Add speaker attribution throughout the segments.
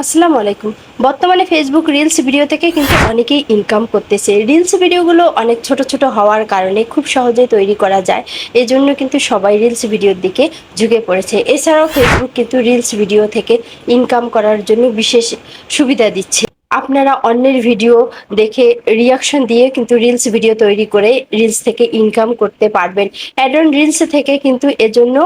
Speaker 1: আসসালামু আলাইকুম। বর্তমানে ফেসবুক রিলস ভিডিও থেকে কিন্তু অনেকেই ইনকাম করতেছে। রিলস ভিডিওগুলো অনেক ছোট ছোট হওয়ার কারণে খুব সহজেই তৈরি করা যায়। এই জন্য কিন্তু সবাই রিলস ভিডিওর দিকে ঝুঁকে পড়েছে। এছাড়াও ফেসবুক কিন্তু রিলস ভিডিও থেকে ইনকাম করার জন্য বিশেষ সুবিধা দিচ্ছে। আপনারা অন্যের ভিডিও দেখে রিয়াকশন দিয়ে কিন্তু রিলস ভিডিও তৈরি করে রিলস থেকে ইনকাম করতে পারবেন। অ্যাড অ্যাডন রিলস থেকে কিন্তু এজন্য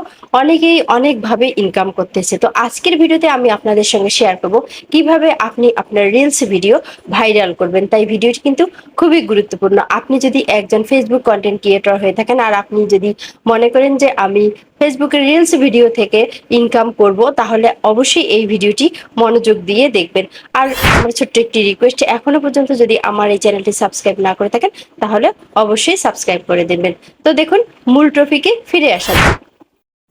Speaker 1: অনেকেই অনেকভাবে ইনকাম করতেছে। তো আজকের ভিডিওতে আমি আপনাদের সঙ্গে শেয়ার করব কীভাবে আপনি আপনার রিলস ভিডিও ভাইরাল করবেন। তাই ভিডিওটি কিন্তু খুবই গুরুত্বপূর্ণ। আপনি যদি একজন ফেসবুক কন্টেন্ট ক্রিয়েটর হয়ে থাকেন আর আপনি যদি মনে করেন যে আমি ফেসবুকের রিলস ভিডিও থেকে ইনকাম করব, তাহলে অবশ্যই এই ভিডিওটি মনোযোগ দিয়ে দেখবেন আর আমার ছোট্ট একটি রিকোয়েস্ট এখনও পর্যন্ত যদি আমার এই চ্যানেলটি সাবস্ক্রাইব না করে থাকেন, তাহলে অবশ্যই সাবস্ক্রাইব করে দেবেন তো দেখুন, মূল ট্রফিকে ফিরে আসা।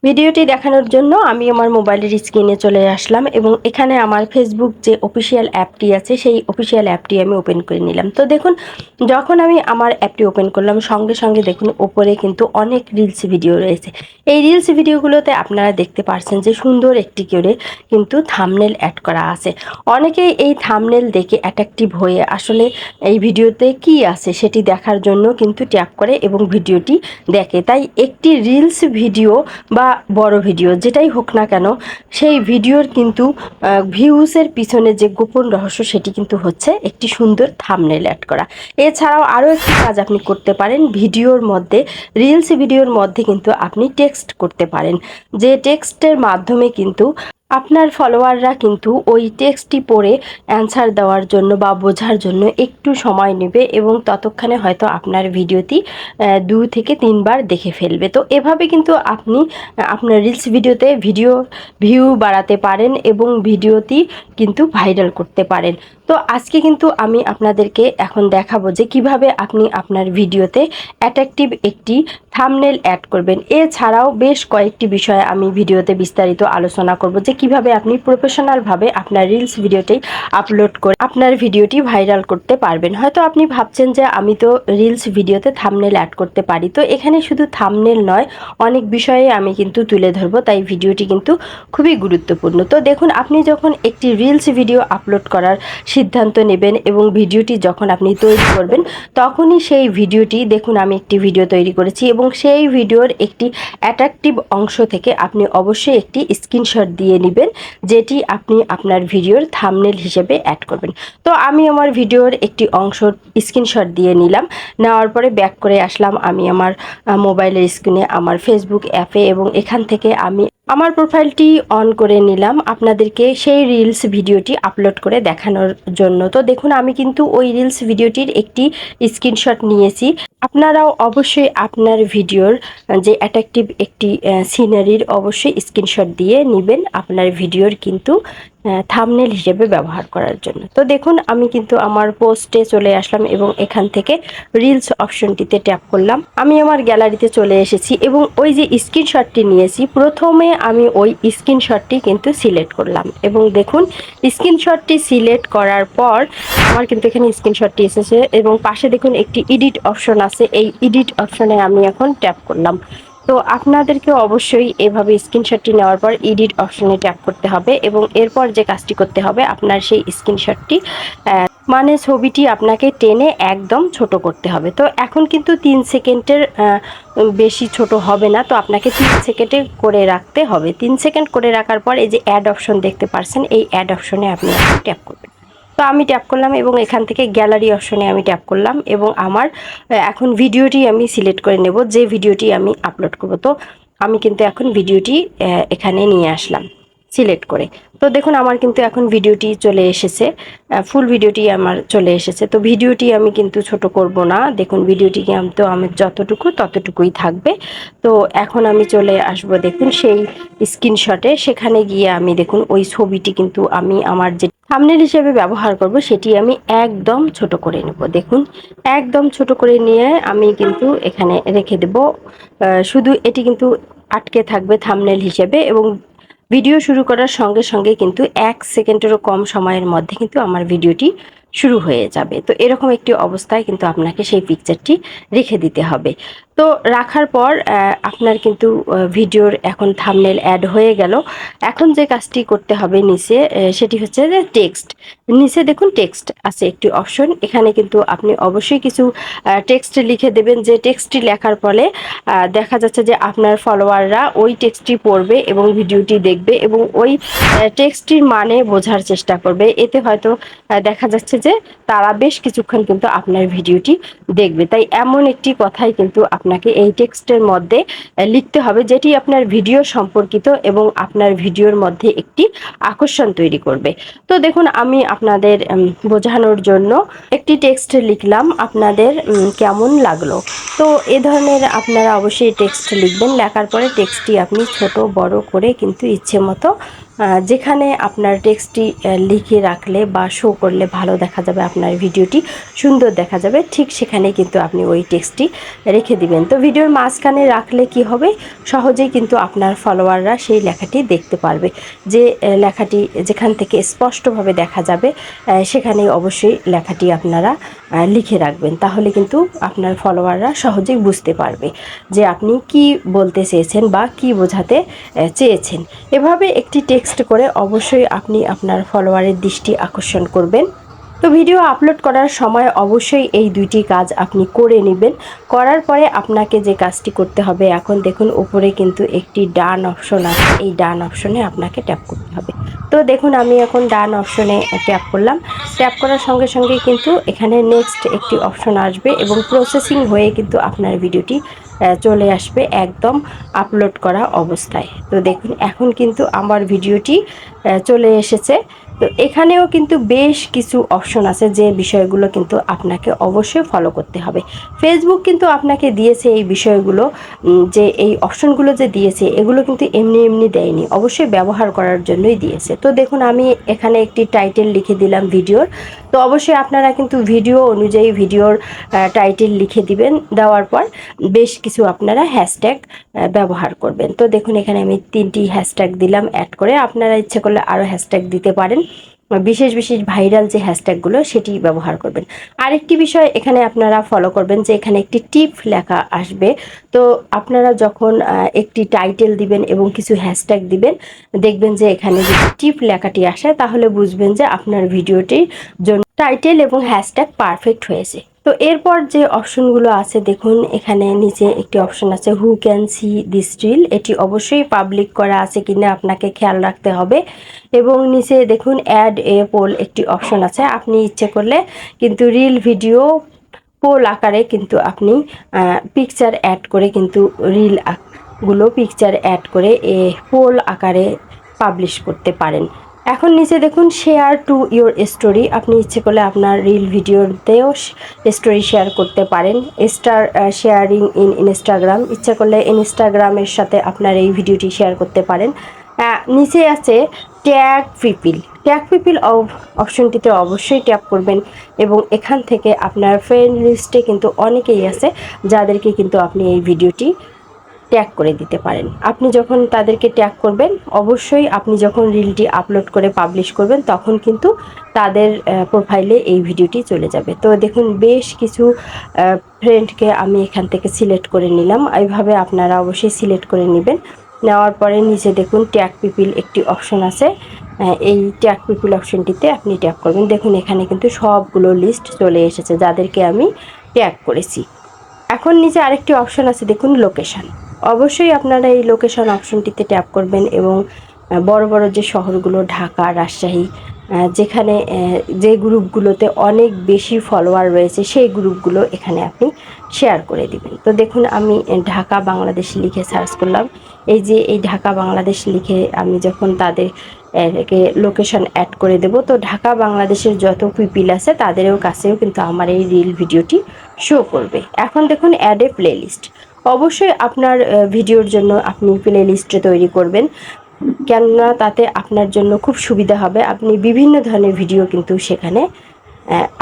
Speaker 1: ভিডিওটি দেখানোর জন্য আমি আমার মোবাইলের স্ক্রিনে চলে আসলাম এবং এখানে আমার ফেসবুক যে অফিসিয়াল অ্যাপটি আছে, সেই অফিসিয়াল অ্যাপটি আমি ওপেন করে নিলাম। তো দেখুন, যখন আমি আমার অ্যাপটি ওপেন করলাম, সঙ্গে সঙ্গে দেখুন, ওপরে কিন্তু অনেক রিলস ভিডিও রয়েছে। এই রিলস ভিডিওগুলোতে আপনারা দেখতে পারছেন যে সুন্দর একটি করে কিন্তু থামনেল অ্যাড করা আছে। অনেকেই এই থামনেল দেখে অ্যাট্রাকটিভ হয়ে আসলে এই ভিডিওতে কি আছে সেটি দেখার জন্য কিন্তু ট্যাপ করে এবং ভিডিওটি দেখে। তাই একটি রিলস ভিডিও বা বড় ভিডিও, যেটাই হোক না কেন, সেই ভিডিওর কিন্তু ভিউসের পিছনে যে গোপন রহস্য, সেটি কিন্তু হচ্ছে একটি সুন্দর থামনেল অ্যাড করা। এছাড়াও আরও একটি কাজ আপনি করতে পারেন, ভিডিওর মধ্যে রিলস ভিডিওর মধ্যে কিন্তু আপনি টেক্সট করতে পারেন। যে টেক্সটের মাধ্যমে কিন্তু আপনার ফলোয়াররা কিন্তু ওই টেক্সটটি পড়ে অ্যান্সার দেওয়ার জন্য বা বোঝার জন্য একটু সময় নেবে এবং ততক্ষণে হয়তো আপনার ভিডিওটি দু থেকে তিনবার দেখে ফেলবে। তো এভাবে কিন্তু আপনি, আপনার রিলস ভিডিওতে ভিডিও ভিউ বাড়াতে পারেন এবং ভিডিওটি কিন্তু ভাইরাল করতে পারেন। তো আজকে কিন্তু আমি আপনাদেরকে এখন দেখাবো যে কীভাবে আপনি আপনার ভিডিওতে অ্যাট্রাকটিভ একটি থামনেল অ্যাড করবেন। এছাড়াও বেশ কয়েকটি বিষয়ে আমি ভিডিওতে বিস্তারিত আলোচনা করব যে কীভাবে আপনি প্রফেশনালভাবে আপনার রিলস ভিডিওটি আপলোড করে আপনার ভিডিওটি ভাইরাল করতে পারবেন। হয়তো আপনি ভাবছেন যে আমি তো রিলস ভিডিওতে থামনেল অ্যাড করতে পারি। তো এখানে শুধু থামনেল নয়, অনেক বিষয়ে আমি কিন্তু তুলে ধরবো। তাই ভিডিওটি কিন্তু খুবই গুরুত্বপূর্ণ। তো দেখুন, আপনি যখন একটি রিলস ভিডিও আপলোড করার সিদ্ধান্ত নেবেন এবং ভিডিওটি যখন আপনি তৈরি করবেন, তখনই সেই ভিডিওটি দেখুন, আমি একটি ভিডিও তৈরি করেছি এবং সেই ভিডিওর একটি অ্যাট্রাকটিভ অংশ থেকে আপনি অবশ্যই একটি স্ক্রিনশট দিয়ে নেবেন যেটি আপনি আপনার ভিডিওর থামনেল হিসেবে অ্যাড করবেন। তো আমি আমার ভিডিওর একটি অংশ স্ক্রিনশট দিয়ে নিলাম, নেওয়ার পরে ব্যাক করে আসলাম আমি আমার মোবাইলের স্ক্রিনে আমার ফেসবুক অ্যাপে এবং এখান থেকে আমি আমার প্রোফাইলটি অন করে নিলাম। আপনাদেরকে সেই রিলস ভিডিওটি আপলোড করে দেখানোর জন্য। তো দেখুন, আমি কিন্তু ওই রিলস ভিডিওটির একটি স্ক্রিনশট নিয়েছি। আপনারাও অবশ্যই আপনার ভিডিওর যে অ্যাট্রাকটিভ একটি সিনারির অবশ্যই স্ক্রিনশট দিয়ে নেবেন। আপনার ভিডিওর কিন্তু থামনেল হিসেবে ব্যবহার করার জন্য। তো দেখুন, আমি কিন্তু আমার পোস্টে চলে আসলাম এবং এখান থেকে রিলস অপশনটিতে ট্যাপ করলাম। আমি আমার গ্যালারিতে চলে এসেছি এবং ওই যে স্ক্রিনশটটি নিয়েছি, প্রথমে আমি ওই স্ক্রিনশটটি কিন্তু সিলেক্ট করলাম। এবং দেখুন স্ক্রিনশটটি সিলেক্ট করার পর আমার কিন্তু এখানে স্ক্রিনশটটি এসেছে এবং পাশে দেখুন একটি এডিট অপশন আছে। এই এডিট অপশনে আমি এখন ট্যাপ করলাম। তো আপনাদেরকে অবশ্যই এভাবে স্ক্রিনশটটি নেওয়ার পর এডিট অপশনে ট্যাপ করতে হবে এবং এরপর যে কাজটি করতে হবে, আপনার সেই স্ক্রিনশটটি মানে ছবিটি আপনাকে টেনে একদম ছোট করতে হবে। তো এখন কিন্তু তিন সেকেন্ডের বেশি ছোট হবে না। তো আপনাকে তিন সেকেন্ডে করে রাখতে হবে। তিন সেকেন্ড করে রাখার পর এই যে অ্যাড অপশন দেখতে পারছেন, এই অ্যাড অপশনে আপনি ট্যাপ করবেন। তো আমি ট্যাপ করলাম এবং এখান থেকে গ্যালারি অপশনে আমি ট্যাপ করলাম এবং আমার এখন ভিডিওটি আমি সিলেক্ট করে নেব, যে ভিডিওটি আমি আপলোড করব। তো আমি কিন্তু এখন ভিডিওটি এখানে নিয়ে আসলাম। সিলেক্ট করে। তো দেখুন, আমার কিন্তু এখন ভিডিওটি চলে এসেছে ফুল ভিডিওটি আমার চলে এসেছে। তো ভিডিওটি আমি কিন্তু ছোট করব না। দেখুন, ভিডিওটি তো আমার যতটুকু ততটুকুই থাকবে। তো এখন আমি চলে আসব, দেখুন, সেই স্ক্রিনশটে। সেখানে গিয়ে আমি, দেখুন, ওই ছবিটি কিন্তু আমি আমার যে থামনেল হিসেবে ব্যবহার করব, সেটি আমি একদম ছোট করে নেব। দেখুন, একদম ছোট করে নিয়ে আমি কিন্তু এখানে রেখে দেব। শুধু এটি কিন্তু আটকে থাকবে থামনেল হিসেবে এবং ভিডিও শুরু করার সঙ্গে সঙ্গে কিন্তু এক সেকেন্ডেরও কম সময়ের মধ্যে কিন্তু আমার ভিডিওটি শুরু হয়ে যাবে। তো এরকম একটি অবস্থায় কিন্তু আপনাকে সেই পিকচারটি রেখে দিতে হবে। তো রাখার পর আপনার কিন্তু ভিডিওর এখন থামনেল অ্যাড হয়ে গেল। এখন যে কাজটি করতে হবে নিচে সেটি হচ্ছে যে টেক্সট নিচে দেখুন টেক্সট আছে একটি অপশন এখানে কিন্তু আপনি অবশ্যই কিছু টেক্সট লিখে দেবেন। যে টেক্সটটি লেখার ফলে দেখা যাচ্ছে যে আপনার ফলোয়াররা ওই টেক্সটটি পড়বে এবং ভিডিওটি দেখবে এবং ওই টেক্সটটির মানে বোঝার চেষ্টা করবে। এতে হয়তো দেখা যাচ্ছে যে তারা বেশ কিছুক্ষণ কিন্তু আপনার ভিডিওটি দেখবে। তাই এমন একটি কথাই কিন্তু আপনাকে এই টেক্সটের মধ্যে লিখতে হবে যেটি আপনার ভিডিও সম্পর্কিত এবং আপনার ভিডিওর মধ্যে একটি আকর্ষণ তৈরি করবে। তো দেখুন, আমি আপনাদের বোঝানোর জন্য একটি টেক্সট লিখলাম, আপনাদের কেমন লাগল? তো এ ধরনের আপনারা অবশ্যই টেক্সট লিখবেন, লেখার পরে টেক্সটটি আপনি ছোট, বড় করে কিন্তু ইচ্ছে মতো যেখানে আপনার টেক্সটটি লিখে রাখলে বা শো করলে ভালো দেখা যাবে, আপনার ভিডিওটি সুন্দর দেখা যাবে, ঠিক সেখানে কিন্তু আপনি ওই টেক্সটটি রেখে দিবেন। তো ভিডিওর মাঝখানে রাখলে কি হবে? সহজেই কিন্তু আপনার ফলোয়াররা সেই লেখাটি দেখতে পারবে। যে লেখাটি যেখান থেকে স্পষ্টভাবে দেখা যাবে সেখানে অবশ্যই লেখাটি আপনারা লিখে রাখবেন। তাহলে কিন্তু আপনার ফলোয়াররা সহজেই বুঝতে পারবে যে আপনি কি বলতে চেয়েছেন বা কি বোঝাতে চেয়েছেন। এভাবে একটি টেক্সট করে অবশ্যই আপনি আপনার ফলোয়ারের দৃষ্টি আকর্ষণ করবেন। তো ভিডিও আপলোড করার সময় অবশ্যই এই দুইটি কাজ আপনি করে নেবেন। করার পরে আপনাকে যে কাজটি করতে হবে, এখন দেখুন উপরে কিন্তু একটি ডান অপশন আছে। এই ডান অপশনে আপনাকে ট্যাপ করতে হবে। তো দেখুন আমি এখন ডান অপশনে ট্যাপ করলাম। ট্যাপ করার সঙ্গে সঙ্গে কিন্তু এখানে নেক্সট একটি অপশন আসবে এবং প্রসেসিং হয়ে কিন্তু আপনার ভিডিওটি চলে আসবে একদম আপলোড করা অবস্থায়। তো দেখুন এখন কিন্তু আমার ভিডিওটি চলে এসেছে। তো এখানেও কিন্তু বেশ কিছু অপশন আছে যে বিষয়গুলো কিন্তু আপনাকে অবশ্যই ফলো করতে হবে। ফেসবুক কিন্তু আপনাকে দিয়েছে এই বিষয়গুলো যে এই অপশনগুলো যে দিয়েছে, এগুলো কিন্তু এমনি এমনি দেয়নি। অবশ্যই ব্যবহার করার জন্যই দিয়েছে। তো দেখুন, আমি এখানে একটি টাইটেল লিখে দিলাম ভিডিওর তো অবশ্যই আপনারা কিন্তু ভিডিও অনুযায়ী ভিডিওর টাইটেল লিখে দিবেন। দেওয়ার পর বেশ কিছু আপনারা হ্যাশট্যাগ ব্যবহার করবেন। তো দেখুন, এখানে আমি তিনটি হ্যাশট্যাগ দিলাম অ্যাড করে। আপনারা ইচ্ছে করলে আরও হ্যাশট্যাগ দিতে পারেন। বিশেষ বিশেষ ভাইরাল যে হ্যাশট্যাগুলো সেটি ব্যবহার করবেন। আরেকটি বিষয় এখানে আপনারা ফলো করবেন যে এখানে একটি টিপ লেখা আসবে। তো আপনারা যখন একটি টাইটেল দিবেন এবং কিছু হ্যাশট্যাগ দিবেন, দেখবেন যে এখানে যে টিপ লেখাটি আসে, তাহলে বুঝবেন যে আপনার ভিডিওটির জন্য টাইটেল এবং হ্যাশট্যাগ পারফেক্ট হয়েছে। তো এরপর যে অপশনগুলো আছে, দেখুন, এখানে নিচে একটি অপশন আছে who can see this reel এটি অবশ্যই পাবলিক করা আছে কিনা আপনাকে খেয়াল রাখতে হবে। এবং নিচে দেখুন অ্যাড এ পোল একটি অপশন আছে, আপনি ইচ্ছে করলে কিন্তু রিল ভিডিও পোল আকারে কিন্তু আপনি পিকচার অ্যাড করে কিন্তু রিলগুলো পিকচার অ্যাড করে এ পোল আকারে পাবলিশ করতে পারেন। এখন নিচে দেখুন শেয়ার টু ইওর স্টোরি আপনি ইচ্ছে করলে আপনার রিল ভিডিওতেও স্টোরি শেয়ার করতে পারেন। স্টার শেয়ারিং ইন ইনস্টাগ্রাম ইচ্ছে করলে ইনস্টাগ্রামের সাথে আপনার এই ভিডিওটি শেয়ার করতে পারেন। নিচে আছে ট্যাগ পিপিল ট্যাগ পিপিল অপশনটিতে অবশ্যই ট্যাপ করবেন এবং এখান থেকে আপনার ফ্রেন্ড লিস্টে কিন্তু অনেকেই আছে যাদেরকে কিন্তু আপনি এই ভিডিওটি ট্যাগ করে দিতে পারেন। আপনি যখন তাদেরকে ট্যাগ করবেন, অবশ্যই আপনি যখন রিলটি আপলোড করে পাবলিশ করবেন, তখন কিন্তু তাদের প্রোফাইলে এই ভিডিওটি চলে যাবে। তো দেখুন, বেশ কিছু ফ্রেন্ডকে আমি এখান থেকে সিলেক্ট করে নিলাম। এইভাবে আপনারা অবশ্যই সিলেক্ট করে নেবেন। নেওয়ার পরে নিচে দেখুন ট্যাগ পিপিল একটি অপশন আছে। এই ট্যাগ পিপিল অপশনটিতে আপনি ট্যাগ করবেন। দেখুন, এখানে কিন্তু সবগুলো লিস্ট চলে এসেছে, যাদেরকে আমি ট্যাগ করেছি। এখন নিচে আরেকটি অপশন আছে, দেখুন লোকেশন অবশ্যই আপনারা এই লোকেশন অপশনটিতে ট্যাপ করবেন এবং বড় বড় যে শহরগুলো, ঢাকা, রাজশাহী যেখানে যে গ্রুপগুলোতে অনেক বেশি ফলোয়ার রয়েছে, সেই গ্রুপগুলো এখানে আপনি শেয়ার করে দিবেন। তো দেখুন, আমি ঢাকা বাংলাদেশ লিখে সার্চ করলাম। এই যে এই ঢাকা বাংলাদেশ লিখে আমি যখন তাদের, একে লোকেশন অ্যাড করে দেব, তো ঢাকা বাংলাদেশের যত পিপিল আছে, তাদেরও কাছেও কিন্তু আমার এই রিল ভিডিওটি শো করবে। এখন দেখুন অ্যাড এ প্লেলিস্ট অবশ্যই আপনার ভিডিওর জন্য আপনি প্লে লিস্ট তৈরি করবেন। কেননা তাতে আপনার জন্য খুব সুবিধা হবে। আপনি বিভিন্ন ধরনের ভিডিও কিন্তু সেখানে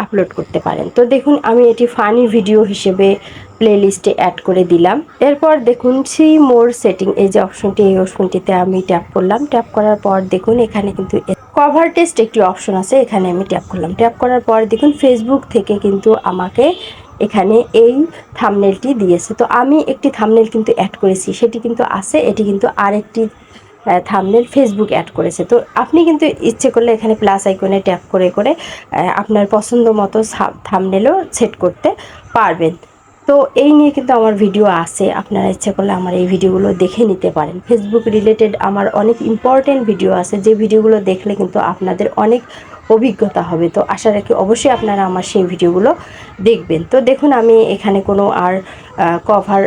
Speaker 1: আপলোড করতে পারেন। তো দেখুন, আমি এটি ফানি ভিডিও হিসেবে প্লে লিস্টে অ্যাড করে দিলাম। এরপর দেখুন সি মোর সেটিং এই যে অপশনটি এই অপশনটিতে আমি ট্যাপ করলাম। ট্যাপ করার পর দেখুন, এখানে কিন্তু কভার টেস্ট একটি অপশন আছে। এখানে আমি ট্যাপ করলাম। ট্যাপ করার পর দেখুন ফেসবুক থেকে কিন্তু আমাকে এখানে এই থামনেলটি দিয়েছে। তো আমি একটি থামনেল কিন্তু অ্যাড করেছি, সেটি কিন্তু আছে, এটি কিন্তু আরেকটি থামনেল ফেসবুক অ্যাড করেছে। তো আপনি কিন্তু ইচ্ছে করলে এখানে প্লাস আইকনে ট্যাপ করে করে আপনার পছন্দ মতো থামনেলও সেট করতে পারবেন। তো এই নিয়ে কিন্তু আমার ভিডিও আছে, আপনারা ইচ্ছে করলে আমার এই ভিডিওগুলো দেখে নিতে পারেন। ফেসবুক রিলেটেড আমার অনেক ইম্পর্টেন্ট ভিডিও আছে, যে ভিডিওগুলো দেখলে কিন্তু আপনাদের অনেক অভিজ্ঞতা হবে। তো আশা রাখি অবশ্যই আপনারা আমার সেই ভিডিওগুলো দেখবেন। তো দেখুন, আমি এখানে কোনো আর কভার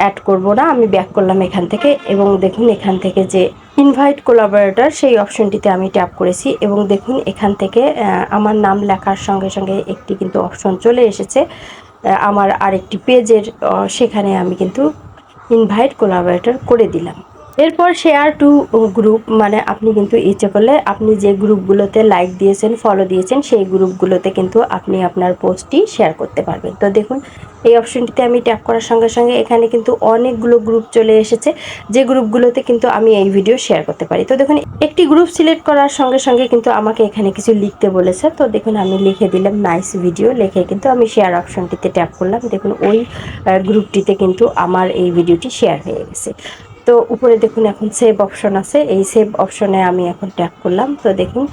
Speaker 1: অ্যাড করব না। আমি ব্যাক করলাম এখান থেকে এবং দেখুন, এখান থেকে যে ইনভাইট কোলাবোরেটর সেই অপশনটিতে আমি ট্যাপ করেছি এবং দেখুন, এখান থেকে আমার নাম লেখার সঙ্গে সঙ্গে একটি কিন্তু অপশন চলে এসেছে। আমার আরেকটি পেজের সেখানে আমি কিন্তু ইনভাইট কোলাবোরেটর করে দিলাম। এরপর শেয়ার টু গ্রুপ মানে আপনি কিন্তু ইচ্ছে করলে আপনি যে গ্রুপগুলোতে লাইক দিয়েছেন ফলো দিয়েছেন, সেই গ্রুপগুলোতে কিন্তু আপনি আপনার পোস্টটি শেয়ার করতে পারবেন। তো দেখুন, এই অপশনটিতে আমি ট্যাপ করার সঙ্গে সঙ্গে এখানে কিন্তু অনেকগুলো গ্রুপ চলে এসেছে, যে গ্রুপগুলোতে কিন্তু আমি এই ভিডিও শেয়ার করতে পারি। তো দেখুন, একটি গ্রুপ সিলেক্ট করার সঙ্গে সঙ্গে কিন্তু আমাকে এখানে কিছু লিখতে বলেছে। তো দেখুন, আমি লিখে দিলাম নাইস ভিডিও লিখে কিন্তু আমি শেয়ার অপশনটিতে ট্যাপ করলাম। দেখুন, ওই গ্রুপটিতে কিন্তু আমার এই ভিডিওটি শেয়ার হয়ে গেছে। তো উপরে দেখুন এখন সেভ অপশন আছে। এই সেভ অপশনে আমি এখন ট্যাপ করলাম। তো দেখুন,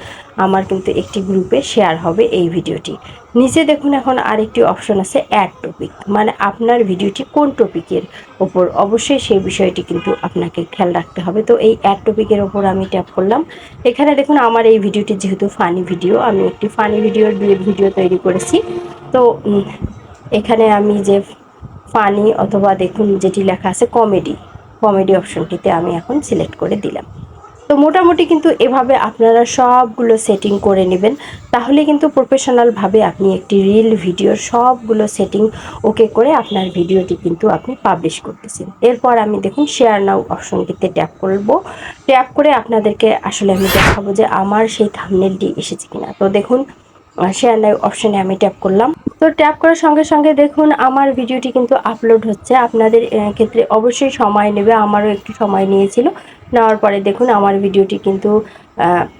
Speaker 1: আমার কিন্তু একটি গ্রুপে শেয়ার হবে এই ভিডিওটি নিচে দেখুন এখন আরেকটি অপশন আছে অ্যাড টপিক মানে আপনার ভিডিওটি কোন টপিকের ওপর? অবশ্যই সেই বিষয়টি কিন্তু আপনাকে খেয়াল রাখতে হবে। তো এই অ্যাড টপিকের ওপর আমি ট্যাপ করলাম। এখানে দেখুন আমার এই ভিডিওটি যেহেতু ফানি ভিডিও আমি একটি ফানি ভিডিওর ভিডিও তৈরি করেছি। তো এখানে আমি যে ফানি অথবা দেখুন যেটি লেখা আছে কমেডি কমেডি অপশনটিতে আমি এখন সিলেক্ট করে দিলাম। তো মোটামুটি কিন্তু এভাবে আপনারা সবগুলো সেটিং করে নেবেন। তাহলে কিন্তু প্রফেশনালভাবে আপনি একটি রিল ভিডিওর সবগুলো সেটিং ওকে করে আপনার ভিডিওটি কিন্তু আপনি পাবলিশ করতেছেন। এরপর আমি দেখুন শেয়ার নাও অপশনটিতে ট্যাপ করব। ট্যাপ করে আপনাদেরকে আসলে আমি দেখাবো যে আমার সেই থামনেলটি এসেছে কিনা। তো দেখুন শেয়ার নাও অপশানে আমি ট্যাপ করলাম। তো ট্যাপ করার সঙ্গে সঙ্গে দেখুন, আমার ভিডিওটি কিন্তু আপলোড হচ্ছে। আপনাদের ক্ষেত্রে অবশ্যই সময় নেবে। আমারও একটু সময় নিয়েছিল। নেওয়ার পরে দেখুন, আমার ভিডিওটি কিন্তু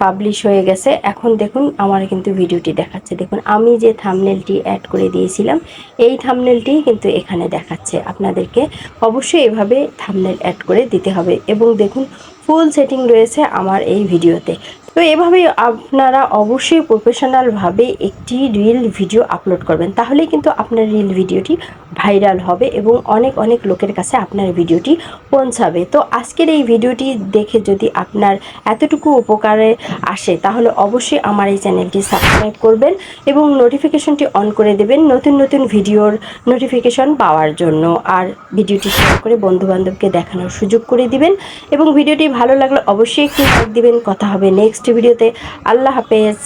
Speaker 1: পাবলিশ হয়ে গেছে। এখন দেখুন, আমার কিন্তু ভিডিওটি দেখাচ্ছে। দেখুন, আমি যে থামনেলটি অ্যাড করে দিয়েছিলাম, এই থামনেলটি কিন্তু এখানে দেখাচ্ছে। আপনাদেরকে অবশ্যই এভাবে থামনেল অ্যাড করে দিতে হবে। এবং দেখুন ফুল সেটিং রয়েছে আমার এই ভিডিওতে তো এভাবে আপনারা অবশ্যই প্রফেশনালভাবে একটি রিল ভিডিও আপলোড করবেন। তাহলেই কিন্তু আপনার রিল ভিডিওটি ভাইরাল হবে এবং অনেক অনেক লোকের কাছে আপনার ভিডিওটি পৌঁছাবে। তো আজকের এই ভিডিওটি দেখে যদি আপনার এতটুকু উপকারে আসে, তাহলে অবশ্যই আমার এই চ্যানেলটি সাবস্ক্রাইব করবেন এবং নোটিফিকেশনটি অন করে দেবেন নতুন নতুন ভিডিওর নোটিফিকেশন পাওয়ার জন্য। আর ভিডিওটি শেয়ার করে বন্ধুবান্ধবকে দেখানোর সুযোগ করে দিবেন। এবং ভিডিওটি ভালো লাগলে অবশ্যই একটি লাইক দিবেন। কথা হবে নেক্সট ভিডিওতে। আল্লাহ হাফেজ।